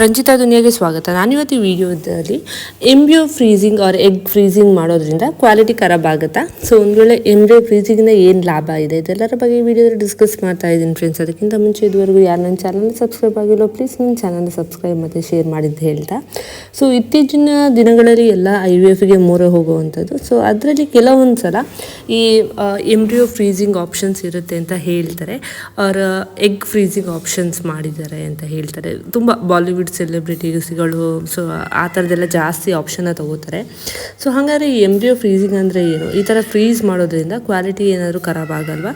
ರಂಜಿತಾ ದುನಿಯಾಗೆ ಸ್ವಾಗತ. ನಾನಿವತ್ತು ಈ ವಿಡಿಯೋದಲ್ಲಿ embryo freezing or egg freezing ಮಾಡೋದ್ರಿಂದ ಕ್ವಾಲಿಟಿ ಖರಾಬ್ ಆಗುತ್ತಾ? ಸೊ ಒಂದು ವೇಳೆ ಎಂಬ್ರಿಯೋ ಫ್ರೀಸಿಂಗಿಂದ ಏನು ಲಾಭ ಇದೆ? ಇದೆಲ್ಲರ ಬಗ್ಗೆ ಈ ವಿಡಿಯೋದಲ್ಲಿ ಡಿಸ್ಕಸ್ ಮಾಡ್ತಾ ಇದ್ದೀನಿ ಫ್ರೆಂಡ್ಸ್ ಅದಕ್ಕಿಂತ ಮುಂಚೆ ಇದುವರೆಗೂ ಯಾರು ನನ್ನ ಚಾನಲ್ ಸಬ್ಸ್ಕ್ರೈಬ್ ಆಗಿಲ್ಲೋ ಪ್ಲೀಸ್ ನನ್ನ ಚಾನಲ್ ಸಬ್ಸ್ಕ್ರೈಬ್ ಮತ್ತು ಶೇರ್ ಮಾಡಿದ್ದು ಹೇಳ್ತಾ. ಸೊ ಇತ್ತೀಚಿನ ದಿನಗಳಲ್ಲಿ ಎಲ್ಲ ಐ ವಿ ಎಫ್ಗೆ ಮೊರೆ ಹೋಗುವಂಥದ್ದು. ಸೊ ಅದರಲ್ಲಿ ಕೆಲವೊಂದು ಸಲ ಈ ಎಂಬ್ರಿಯೋ ಫ್ರೀಸಿಂಗ್ ಆಪ್ಷನ್ಸ್ ಇರುತ್ತೆ ಅಂತ ಹೇಳ್ತಾರೆ. ಅವರ ಎಗ್ ಫ್ರೀಸಿಂಗ್ ಆಪ್ಷನ್ಸ್ ಮಾಡಿದ್ದಾರೆ ಅಂತ ಹೇಳ್ತಾರೆ. ತುಂಬ ಬಾಲಿವುಡ್ ಸೆಲೆಬ್ರಿಟೀಸ್ಗಳು ಸೊ ಆ ಥರದ್ದೆಲ್ಲ ಜಾಸ್ತಿ ಆಪ್ಷನ್ನ ತಗೋತಾರೆ. ಸೊ ಹಾಗಾದ್ರೆ ಈ ಒ ಫ್ರೀಸಿಂಗ್ ಅಂದರೆ ಏನು? ಈ ಥರ ಫ್ರೀಸ್ ಮಾಡೋದ್ರಿಂದ ಕ್ವಾಲಿಟಿ ಏನಾದರೂ ಖರಾಬ್ ಆಗಲ್ವಾ?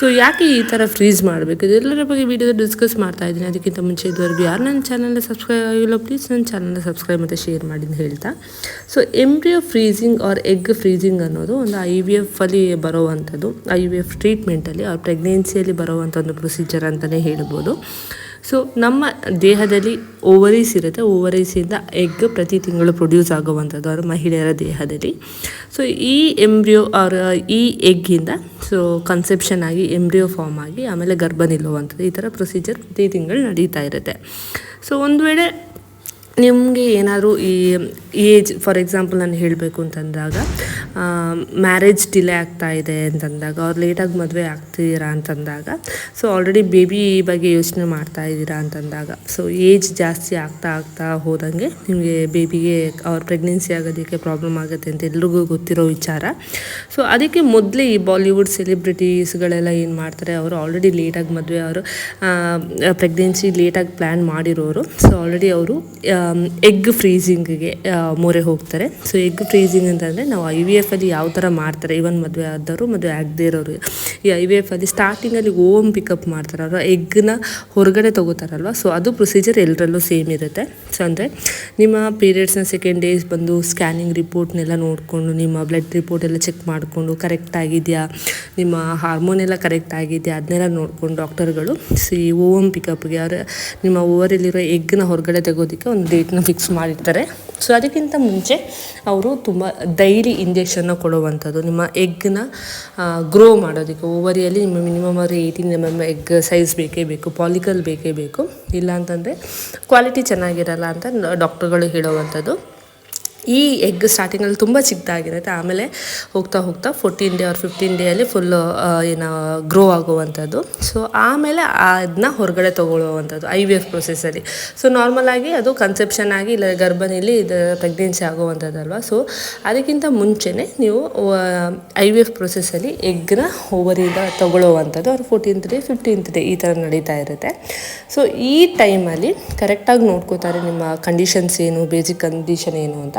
ಸೊ ಯಾಕೆ ಈ ಥರ ಫ್ರೀಸ್ ಮಾಡಬೇಕು? ಇದೆಲ್ಲರ ಬಗ್ಗೆ ವಿಡಿಯೋದಲ್ಲಿ ಡಿಸ್ಕಸ್ ಮಾಡ್ತಾ ಇದ್ದೀನಿ. ಅದಕ್ಕಿಂತ ಮುಂಚೆ ಇದುವರೆಗೂ ಯಾರು ನನ್ನ ಚಾನಲ್ನ ಸಬ್ಸ್ಕ್ರೈಬ್ ಆಗಿಲ್ಲ ಪ್ಲೀಸ್ ನನ್ನ ಚಾನಲ್ನ ಸಬ್ಸ್ಕ್ರೈಬ್ ಮತ್ತು ಶೇರ್ ಮಾಡಿ ಅಂತ ಹೇಳ್ತಾ. So embryo freezing or egg freezing ಅನ್ನೋದು ಒಂದು ಐ ವಿ ಎಫ್ ಅಲ್ಲಿ ಬರುವಂಥದ್ದು ಐ ವಿ ಎಫ್ ಟ್ರೀಟ್ಮೆಂಟಲ್ಲಿ ಅವ್ರ ಪ್ರೆಗ್ನೆನ್ಸಿಯಲ್ಲಿ ಬರೋವಂಥ ಒಂದು ಪ್ರೊಸೀಜರ್ ಅಂತಲೇ ಹೇಳ್ಬೋದು. ಸೊ ನಮ್ಮ ದೇಹದಲ್ಲಿ ಓವರೀಸ್ ಇರುತ್ತೆ. ಓವರೀಸಿಂದ ಎಗ್ ಪ್ರತಿ ತಿಂಗಳು ಪ್ರೊಡ್ಯೂಸ್ ಆಗುವಂಥದ್ದು ಅವರ ಮಹಿಳೆಯರ ದೇಹದಲ್ಲಿ. ಸೊ ಈ ಎಂಬ್ರಿಯೋ ಅವರ ಈ ಎಗ್ಗಿಂದ ಸೊ ಕನ್ಸೆಪ್ಷನ್ ಆಗಿ ಎಂಬ್ರಿಯೋ ಫಾರ್ಮ್ ಆಗಿ, ಆಮೇಲೆ ಗರ್ಭ ನಿಲ್ಲುವಂಥದ್ದು. ಈ ಥರ ಪ್ರೊಸೀಜರ್ ಪ್ರತಿ ತಿಂಗಳು ನಡೀತಾ ಇರುತ್ತೆ. ಸೊ ಒಂದು ವೇಳೆ ನಿಮಗೆ ಏನಾದರೂ ಈ ಏಜ್ ಫಾರ್ ಎಕ್ಸಾಂಪಲ್ ನಾನು ಹೇಳಬೇಕು ಅಂತಂದಾಗ ಮ್ಯಾರೇಜ್ ಡಿಲೇ ಆಗ್ತಾ ಇದೆ ಅಂತಂದಾಗ, ಅವ್ರು ಲೇಟಾಗಿ ಮದುವೆ ಆಗ್ತಿದ್ದೀರಾ ಅಂತಂದಾಗ ಸೊ ಆಲ್ರೆಡಿ ಬೇಬಿ ಬಗ್ಗೆ ಯೋಚನೆ ಮಾಡ್ತಾ ಇದ್ದೀರಾ ಅಂತಂದಾಗ ಸೊ ಏಜ್ ಜಾಸ್ತಿ ಆಗ್ತಾ ಆಗ್ತಾ ಹೋದಂಗೆ ನಿಮಗೆ ಬೇಬಿಗೆ ಅವ್ರ ಪ್ರೆಗ್ನೆನ್ಸಿ ಆಗೋದಕ್ಕೆ ಪ್ರಾಬ್ಲಮ್ ಆಗುತ್ತೆ ಅಂತ ಎಲ್ರಿಗೂ ಗೊತ್ತಿರೋ ವಿಚಾರ. ಸೊ ಅದಕ್ಕೆ ಮೊದಲೇ ಈ ಬಾಲಿವುಡ್ ಸೆಲೆಬ್ರಿಟೀಸ್ಗಳೆಲ್ಲ ಏನು ಮಾಡ್ತಾರೆ, ಅವರು ಆಲ್ರೆಡಿ ಲೇಟಾಗಿ ಮದುವೆ, ಅವರು ಪ್ರೆಗ್ನೆನ್ಸಿ ಲೇಟಾಗಿ ಪ್ಲ್ಯಾನ್ ಮಾಡಿರೋರು. ಸೊ ಆಲ್ರೆಡಿ ಅವರು ಎಗ್ ಫ್ರೀಸಿಂಗಿಗೆ ಮೊರೆ ಹೋಗ್ತಾರೆ. ಸೊ ಎಗ್ ಫ್ರೀಸಿಂಗ್ ಅಂತಂದರೆ ನಾವು ಐ ವಿ ಎಫಲ್ಲಿ ಯಾವ ಥರ ಮಾಡ್ತಾರೆ ಇವನ್ ಮದುವೆ ಆದವರು ಮದುವೆ ಆಗದೇ ಇರೋರು. ಈ ಐ ವಿ ಅಲ್ಲಿ ಸ್ಟಾರ್ಟಿಂಗಲ್ಲಿ ಓಮ್ ಪಿಕಪ್ ಮಾಡ್ತಾರೆ ಅವರು ಎಗ್ನ ಹೊರಗಡೆ ತೊಗೋತಾರಲ್ವ ಸೊ ಅದು ಪ್ರೊಸೀಜರ್ ಎಲ್ಲರಲ್ಲೂ ಸೇಮ್ ಇರುತ್ತೆ. ಸೊ ಅಂದರೆ ನಿಮ್ಮ ಪೀರಿಯಡ್ಸ್ನ ಸೆಕೆಂಡ್ ಡೇಸ್ ಬಂದು ಸ್ಕ್ಯಾನಿಂಗ್ ರಿಪೋರ್ಟ್ನೆಲ್ಲ ನೋಡಿಕೊಂಡು, ನಿಮ್ಮ ಬ್ಲಡ್ ರಿಪೋರ್ಟ್ ಎಲ್ಲ ಚೆಕ್ ಮಾಡಿಕೊಂಡು ಕರೆಕ್ಟ್ ಆಗಿದೆಯಾ, ನಿಮ್ಮ ಹಾರ್ಮೋನ್ ಎಲ್ಲ ಕರೆಕ್ಟ್ ಆಗಿದೆಯಾ ಅದನ್ನೆಲ್ಲ ನೋಡ್ಕೊಂಡು ಡಾಕ್ಟರ್ಗಳು ಸಿ ಓಮ್ ಪಿಕಪ್ಗೆ ಅವರು, ನಿಮ್ಮ ಓವರಲ್ಲಿರೋ ಎಗ್ನ ಹೊರಗಡೆ ತೆಗೋದಕ್ಕೆ ಒಂದು ಡೇಟ್ನ ಫಿಕ್ಸ್ ಮಾಡಿರ್ತಾರೆ. ಸೊ ಅದಕ್ಕಿಂತ ಮುಂಚೆ ಅವರು ತುಂಬ ಡೈಲಿ ಇಂಜೆಕ್ಷನ್ನ ಕೊಡುವಂಥದ್ದು. ನಿಮ್ಮ ಎಗ್ನ ಗ್ರೋ ಮಾಡೋದಕ್ಕೆ ಓವರಿಯಲ್ಲಿ ನಿಮ್ಮ ಮಿನಿಮಮ್ ಅವರು eighteen M M egg size ಬೇಕೇ ಬೇಕು ಪಾಲಿಕಲ್ ಬೇಕೇ ಬೇಕು. ಇಲ್ಲ ಅಂತಂದರೆ ಕ್ವಾಲಿಟಿ ಚೆನ್ನಾಗಿರಲ್ಲ ಅಂತ ಡಾಕ್ಟರ್ಗಳು ಹೇಳುವಂಥದ್ದು. ಈ ಎಗ್ ಸ್ಟಾರ್ಟಿಂಗಲ್ಲಿ ತುಂಬ ಚಿಕ್ಕದಾಗಿರುತ್ತೆ. ಆಮೇಲೆ ಹೋಗ್ತಾ ಹೋಗ್ತಾ ಫೋರ್ಟೀನ್ ಡೇ ಆರ್ ಫಿಫ್ಟೀನ್ ಡೇಯಲ್ಲಿ ಫುಲ್ಲು ಏನು ಗ್ರೋ ಆಗುವಂಥದ್ದು. ಸೊ ಆಮೇಲೆ ಅದನ್ನ ಹೊರಗಡೆ ತೊಗೊಳ್ಳುವಂಥದ್ದು ಐ ವಿ ಎಫ್ ಪ್ರೊಸೆಸಲ್ಲಿ ಸೊ ನಾರ್ಮಲಾಗಿ ಅದು ಕನ್ಸೆಪ್ಷನ್ ಆಗಿ ಇಲ್ಲ ಗರ್ಭನಲ್ಲಿ ಇದು ಪ್ರೆಗ್ನೆನ್ಸಿ ಆಗುವಂಥದ್ದಲ್ವ? ಸೊ ಅದಕ್ಕಿಂತ ಮುಂಚೆನೇ ನೀವು ಐ ವಿ ಎಫ್ ಪ್ರೊಸೆಸಲ್ಲಿ ಎಗ್ನ ಓವರಿಂದ ತೊಗೊಳ್ಳುವಂಥದ್ದು. ಅವ್ರು ಫೋರ್ಟೀನ್ತ್ ಡೇ ಫಿಫ್ಟೀನ್ತ್ ಡೇ ಈ ಥರ ನಡೀತಾ ಇರುತ್ತೆ. ಸೊ ಈ ಟೈಮಲ್ಲಿ ಕರೆಕ್ಟಾಗಿ ನೋಡ್ಕೋತಾರೆ ನಿಮ್ಮ ಕಂಡೀಷನ್ಸ್ ಏನು ಬೇಸಿಕ್ ಕಂಡೀಷನ್ ಏನು ಅಂತ.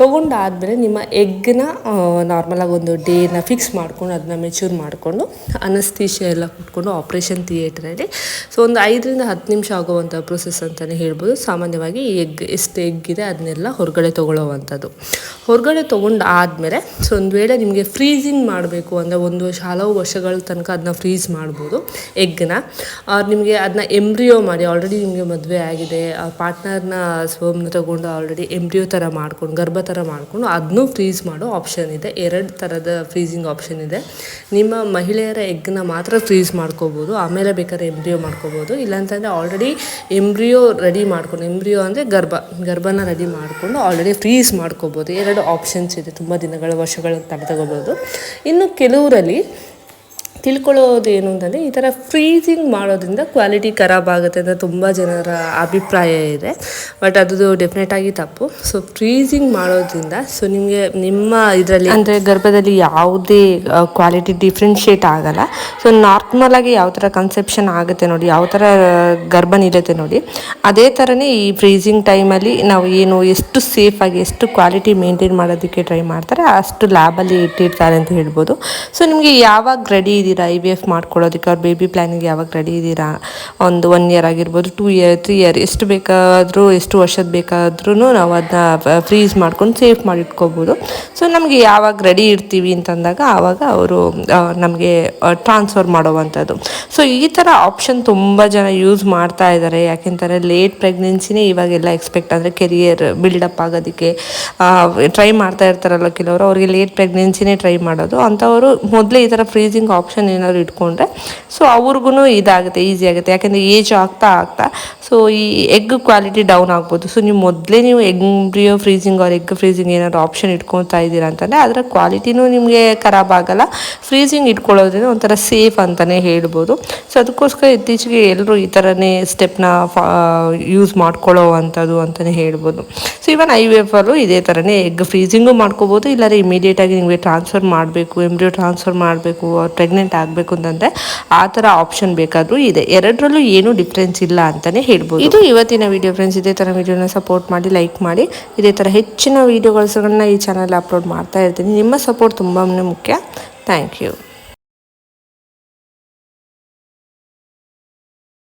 ತೊಗೊಂಡಾದಮೇಲೆ ನಿಮ್ಮ ಎಗ್ನ ನಾರ್ಮಲಾಗಿ ಒಂದು ಡೇನ ಫಿಕ್ಸ್ ಮಾಡ್ಕೊಂಡು ಅದನ್ನ ಮೆಚೂರ್ ಮಾಡಿಕೊಂಡು ಅನಸ್ತೀಶ ಎಲ್ಲ ಕೊಟ್ಕೊಂಡು ಆಪ್ರೇಷನ್ ಥಿಯೇಟ್ರಲ್ಲಿ ಸೊ ಒಂದು ಐದರಿಂದ ಹತ್ತು ನಿಮಿಷ ಆಗುವಂಥ ಪ್ರೊಸೆಸ್ ಅಂತಲೇ ಹೇಳ್ಬೋದು. ಸಾಮಾನ್ಯವಾಗಿ ಎಗ್, ಎಷ್ಟು ಎಗ್ ಇದೆ ಅದನ್ನೆಲ್ಲ ಹೊರಗಡೆ ತೊಗೊಳ್ಳೋವಂಥದ್ದು. ಹೊರಗಡೆ ತೊಗೊಂಡು ಆದಮೇಲೆ ಸೊ ಒಂದು ವೇಳೆ ನಿಮಗೆ ಫ್ರೀಸಿಂಗ್ ಮಾಡಬೇಕು ಅಂದರೆ ಒಂದು ವರ್ಷ, ಹಲವು ವರ್ಷಗಳ ತನಕ ಅದನ್ನ ಫ್ರೀಸ್ ಮಾಡ್ಬೋದು ಎಗ್ನ ನಿಮಗೆ ಅದನ್ನ ಎಂಬ್ರಿಯೋ ಮಾಡಿ ಆಲ್ರೆಡಿ ನಿಮಗೆ ಮದುವೆ ಆಗಿದೆ ಪಾರ್ಟ್ನರ್ನ ಸ್ವಮ್ನ ತಗೊಂಡು ಆಲ್ರೆಡಿ ಎಂಬ್ರಿಯೋ ಥರ ಮಾಡ್ಕೊಂಡು, ಗರ್ಭ ಥರ ಮಾಡಿಕೊಂಡು ಅದನ್ನೂ ಫ್ರೀಸ್ ಮಾಡೋ ಆಪ್ಷನ್ ಇದೆ. ಎರಡು ಥರದ ಫ್ರೀಸಿಂಗ್ ಆಪ್ಷನ್ ಇದೆ. ನಿಮ್ಮ ಮಹಿಳೆಯರ ಎಗ್ನ ಮಾತ್ರ ಫ್ರೀಸ್ ಮಾಡ್ಕೋಬೋದು. ಆಮೇಲೆ ಬೇಕಾದ್ರೆ ಎಂಬ್ರಿಯೋ ಮಾಡ್ಕೋಬೋದು. ಇಲ್ಲಾಂತಂದರೆ ಆಲ್ರೆಡಿ ಎಂಬ್ರಿಯೋ ರೆಡಿ ಮಾಡ್ಕೊಂಡು ಎಂಬ್ರಿಯೋ ಅಂದರೆ ಗರ್ಭ, ಗರ್ಭನ ರೆಡಿ ಮಾಡಿಕೊಂಡು ಆಲ್ರೆಡಿ ಫ್ರೀಸ್ ಮಾಡ್ಕೋಬೋದು. ಎರಡು ಆಪ್ಷನ್ಸ್ ಇದೆ. ತುಂಬ ದಿನಗಳ, ವರ್ಷಗಳ ತಡೆ ತಗೋಬೋದು. ಇನ್ನು ಕೆಲವರಲ್ಲಿ ತಿಳ್ಕೊಳ್ಳೋದು ಏನು ಅಂತಂದರೆ ಈ ಥರ ಫ್ರೀಸಿಂಗ್ ಮಾಡೋದ್ರಿಂದ ಕ್ವಾಲಿಟಿ ಖರಾಬ್ ಆಗುತ್ತೆ ಅಂತ ತುಂಬ ಜನರ ಅಭಿಪ್ರಾಯ ಇದೆ. ಬಟ್ ಅದು ಡೆಫಿನೆಟಾಗಿ ತಪ್ಪು. ಸೊ ಫ್ರೀಸಿಂಗ್ ಮಾಡೋದ್ರಿಂದ ಸೊ ನಿಮಗೆ ನಿಮ್ಮ ಇದರಲ್ಲಿ ಅಂದರೆ ಗರ್ಭದಲ್ಲಿ ಯಾವುದೇ ಕ್ವಾಲಿಟಿ ಡಿಫ್ರೆನ್ಷಿಯೇಟ್ ಆಗಲ್ಲ. ಸೊ ನಾರ್ಮಲಾಗಿ ಯಾವ ಥರ ಕನ್ಸೆಪ್ಷನ್ ಆಗುತ್ತೆ ನೋಡಿ, ಯಾವ ಥರ ಗರ್ಭ ನಿಲ್ಲುತ್ತೆ ನೋಡಿ, ಅದೇ ಥರನೇ ಈ ಫ್ರೀಸಿಂಗ್ ಟೈಮಲ್ಲಿ ನಾವು ಏನು ಎಷ್ಟು ಸೇಫಾಗಿ ಎಷ್ಟು ಕ್ವಾಲಿಟಿ ಮೇಂಟೈನ್ ಮಾಡೋದಕ್ಕೆ ಟ್ರೈ ಮಾಡ್ತಾರೆ, ಅಷ್ಟು ಲ್ಯಾಬಲ್ಲಿ ಇಟ್ಟಿರ್ತಾರೆ ಅಂತ ಹೇಳ್ಬೋದು. ಸೊ ನಿಮಗೆ ಯಾವಾಗ ರೆಡಿ ಇದ್ದೀರಾ? ಐ ವಿ ಎಫ್ ಮಾಡ್ಕೊಳ್ಳೋದಕ್ಕೆ ಅವ್ರ ಬೇಬಿ ಪ್ಲ್ಯಾನಿಗೆ ಯಾವಾಗ ರೆಡಿ ಇದ್ದೀರಾ? ಒಂದು ಒನ್ ಇಯರ್ ಆಗಿರ್ಬೋದು ಟೂ ಇಯರ್ ತ್ರೀ ಇಯರ್ ಎಷ್ಟು ಬೇಕಾದರೂ, ಎಷ್ಟು ವರ್ಷದ ಬೇಕಾದ್ರೂ ನಾವು ಅದನ್ನ ಫ್ರೀಸ್ ಮಾಡ್ಕೊಂಡು ಸೇಫ್ ಮಾಡಿ ಇಟ್ಕೋಬೋದು. ಸೊ ನಮಗೆ ಯಾವಾಗ ರೆಡಿ ಇರ್ತೀವಿ ಅಂತಂದಾಗ ಆವಾಗ ಅವರು ನಮಗೆ ಟ್ರಾನ್ಸ್ಫರ್ ಮಾಡುವಂಥದ್ದು. ಸೊ ಈ ಥರ ಆಪ್ಷನ್ ತುಂಬ ಜನ ಯೂಸ್ ಮಾಡ್ತಾ ಇದ್ದಾರೆ ಯಾಕೆಂತಾರೆ ಲೇಟ್ ಪ್ರೆಗ್ನೆನ್ಸಿನೇ ಇವಾಗೆಲ್ಲ ಎಕ್ಸ್ಪೆಕ್ಟ್ ಅಂದರೆ ಕೆರಿಯರ್ ಬಿಲ್ಡಪ್ ಆಗೋದಕ್ಕೆ ಟ್ರೈ ಮಾಡ್ತಾ ಇರ್ತಾರಲ್ಲ ಕೆಲವರು, ಅವರಿಗೆ ಲೇಟ್ ಪ್ರೆಗ್ನೆನ್ಸಿನೇ ಟ್ರೈ ಮಾಡೋದು. ಅಂಥವರು ಮೊದಲೇ ಈ ಥರ ಫ್ರೀಸಿಂಗ್ ಆಪ್ಷನ್ ಆಪ್ಷನ್ ಏನಾದ್ರು ಇಟ್ಕೊಂಡ್ರೆ ಸೊ ಅವ್ರಿಗೂ ಇದಾಗುತ್ತೆ ಈಸಿ ಆಗುತ್ತೆ. ಯಾಕೆಂದರೆ ಏಜ್ ಆಗ್ತಾ ಆಗ್ತಾ ಸೊ ಈ ಎಗ್ ಕ್ವಾಲಿಟಿ ಡೌನ್ ಆಗ್ಬೋದು. ಸೊ ನೀವು ಮೊದಲೇ ನೀವು ಎಂಬ್ರಿಯೋ ಫ್ರೀಸಿಂಗ್ ಅವ್ರ ಎಗ್ ಫ್ರೀಸಿಂಗ್ ಏನಾದ್ರು ಆಪ್ಷನ್ ಇಟ್ಕೊತಾ ಇದ್ದೀರಾ ಅಂತಂದರೆ, ಅದರ ಕ್ವಾಲಿಟಿನೂ ನಿಮಗೆ ಖರಾಬ್ ಆಗಲ್ಲ. ಫ್ರೀಸಿಂಗ್ ಇಟ್ಕೊಳ್ಳೋದ್ರಿಂದ ಒಂಥರ ಸೇಫ್ ಅಂತಲೇ ಹೇಳ್ಬೋದು. ಸೊ ಅದಕ್ಕೋಸ್ಕರ ಇತ್ತೀಚೆಗೆ ಎಲ್ಲರೂ ಈ ಥರನೇ ಸ್ಟೆಪ್ನ ಫಾ ಯೂಸ್ ಮಾಡ್ಕೊಳ್ಳೋ ಅಂಥದ್ದು ಅಂತಲೇ ಹೇಳ್ಬೋದು. So even I V F ಇದೇ ಥರನೇ ಎಗ್ ಫ್ರೀಸಿಂಗು ಮಾಡ್ಕೋಬೋದು. ಇಲ್ಲಾಂದರೆ ಇಮಿಡಿಯೇಟಾಗಿ ನಿಮಗೆ ಟ್ರಾನ್ಸ್ಫರ್ ಮಾಡಬೇಕು ಎಂಬ್ರಿಯೋ ಟ್ರಾನ್ಸ್ಫರ್ ಮಾಡಬೇಕು ಪ್ರೆಗ್ನೆಂಟ್ ಆಗಬೇಕು ಅಂತಂದರೆ ಆ ಥರ ಆಪ್ಷನ್ ಬೇಕಾದರೂ ಇದೆ. ಎರಡರಲ್ಲೂ ಏನೂ ಡಿಫ್ರೆನ್ಸ್ ಇಲ್ಲ ಅಂತಲೇ ಹೇಳ್ಬೋದು. ಇದು ಇವತ್ತಿನ ವಿಡಿಯೋ ಫ್ರೆಂಡ್ಸ್ ಇದೇ ಥರ ವಿಡಿಯೋನ ಸಪೋರ್ಟ್ ಮಾಡಿ ಲೈಕ್ ಮಾಡಿ, ಇದೇ ಥರ ಹೆಚ್ಚಿನ ವೀಡಿಯೋಗಳನ್ನ ಈ ಚಾನಲ್ ಅಪ್ಲೋಡ್ ಮಾಡ್ತಾ ಇರ್ತೀನಿ. ನಿಮ್ಮ ಸಪೋರ್ಟ್ ತುಂಬಾ ಮುಖ್ಯ. Thank you